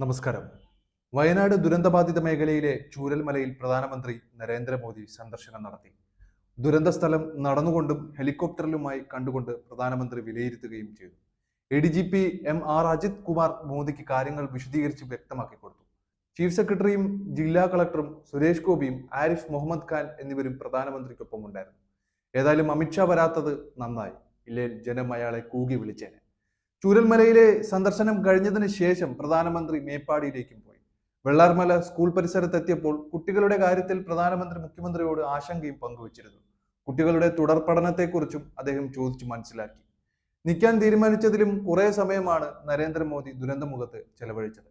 നമസ്കാരം. വയനാട് ദുരന്തബാധിത മേഖലയിലെ ചൂരൽമലയിൽ പ്രധാനമന്ത്രി നരേന്ദ്രമോദി സന്ദർശനം നടത്തി. ദുരന്ത സ്ഥലം നടന്നുകൊണ്ടും ഹെലികോപ്റ്ററിലുമായി കണ്ടുകൊണ്ട് പ്രധാനമന്ത്രി വിലയിരുത്തുകയും ചെയ്തു. A D G P M R Ajith Kumar മോദിക്ക് കാര്യങ്ങൾ വിശദീകരിച്ച് വ്യക്തമാക്കി കൊടുത്തു. ചീഫ് സെക്രട്ടറിയും ജില്ലാ കളക്ടറും സുരേഷ് ഗോപിയും ആരിഫ് മുഹമ്മദ് ഖാൻ എന്നിവരും പ്രധാനമന്ത്രിക്കൊപ്പം ഉണ്ടായിരുന്നു ഏതായാലും അമിത്ഷാ വരാത്തത് നന്നായി. ഇല്ലേൽ ജനം അയാളെ കൂകി വിളിച്ചേനെ. ചൂരൽമലയിലെ സന്ദർശനം കഴിഞ്ഞതിന് ശേഷം പ്രധാനമന്ത്രി മേപ്പാടിയിലേക്കും പോയി. വെള്ളാർമല സ്കൂൾ പരിസരത്തെത്തിയപ്പോൾ കുട്ടികളുടെ കാര്യത്തിൽ പ്രധാനമന്ത്രി മുഖ്യമന്ത്രിയോട് ആശങ്കയും പങ്കുവച്ചിരുന്നു. കുട്ടികളുടെ തുടർ പഠനത്തെക്കുറിച്ചും അദ്ദേഹം ചോദിച്ചു മനസ്സിലാക്കി. നിൽക്കാൻ തീരുമാനിച്ചതിലും കുറെ സമയമാണ് നരേന്ദ്രമോദി ദുരന്തമുഖത്ത് ചെലവഴിച്ചത്.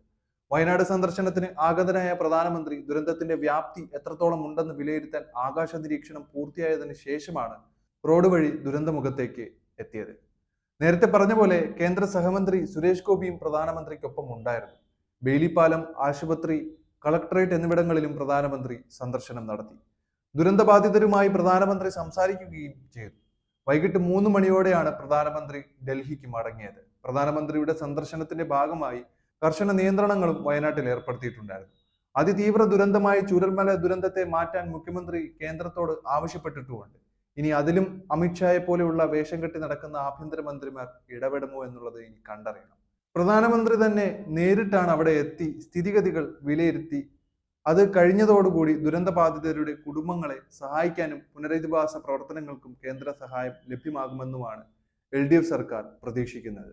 വയനാട് സന്ദർശനത്തിന് ആഗതനായ പ്രധാനമന്ത്രി ദുരന്തത്തിന്റെ വ്യാപ്തി എത്രത്തോളം ഉണ്ടെന്ന് വിലയിരുത്താൻ ആകാശ നിരീക്ഷണം പൂർത്തിയായതിനു ശേഷമാണ് റോഡ് വഴി ദുരന്തമുഖത്തേക്ക് എത്തിയത്. നേരത്തെ പറഞ്ഞ പോലെ കേന്ദ്ര സഹമന്ത്രി സുരേഷ് ഗോപിയും പ്രധാനമന്ത്രിക്കൊപ്പം ഉണ്ടായിരുന്നു. ബെയിലിപ്പാലം ആശുപത്രി കളക്ടറേറ്റ് എന്നിവിടങ്ങളിലും പ്രധാനമന്ത്രി സന്ദർശനം നടത്തി. ദുരന്തബാധിതരുമായി പ്രധാനമന്ത്രി സംസാരിക്കുകയും ചെയ്തു. വൈകിട്ട് മൂന്ന് മണിയോടെയാണ് പ്രധാനമന്ത്രി ഡൽഹിക്ക് മടങ്ങിയത്. പ്രധാനമന്ത്രിയുടെ സന്ദർശനത്തിന്റെ ഭാഗമായി കർശന നിയന്ത്രണങ്ങളും വയനാട്ടിൽ ഏർപ്പെടുത്തിയിട്ടുണ്ടായിരുന്നു. അതിതീവ്ര ദുരന്തമായ ചൂരൽമല ദുരന്തത്തെ മാറ്റാൻ മുഖ്യമന്ത്രി കേന്ദ്രത്തോട് ആവശ്യപ്പെട്ടിട്ടുമുണ്ട്. ഇനി അതിലും അമിത്ഷായെ പോലെയുള്ള വേഷം കെട്ടി നടക്കുന്ന ആഭ്യന്തരമന്ത്രിമാർ ഇടപെടുമോ എന്നുള്ളത് ഇനി കണ്ടറിയണം. പ്രധാനമന്ത്രി തന്നെ നേരിട്ടാണ് അവിടെ എത്തി സ്ഥിതിഗതികൾ വിലയിരുത്തി. അത് കഴിഞ്ഞതോടുകൂടി ദുരന്തബാധിതരുടെ കുടുംബങ്ങളെ സഹായിക്കാനും പുനരധിവാസ പ്രവർത്തനങ്ങൾക്കും കേന്ദ്ര സഹായം ലഭ്യമാകുമെന്നുമാണ് എൽ സർക്കാർ പ്രതീക്ഷിക്കുന്നത്.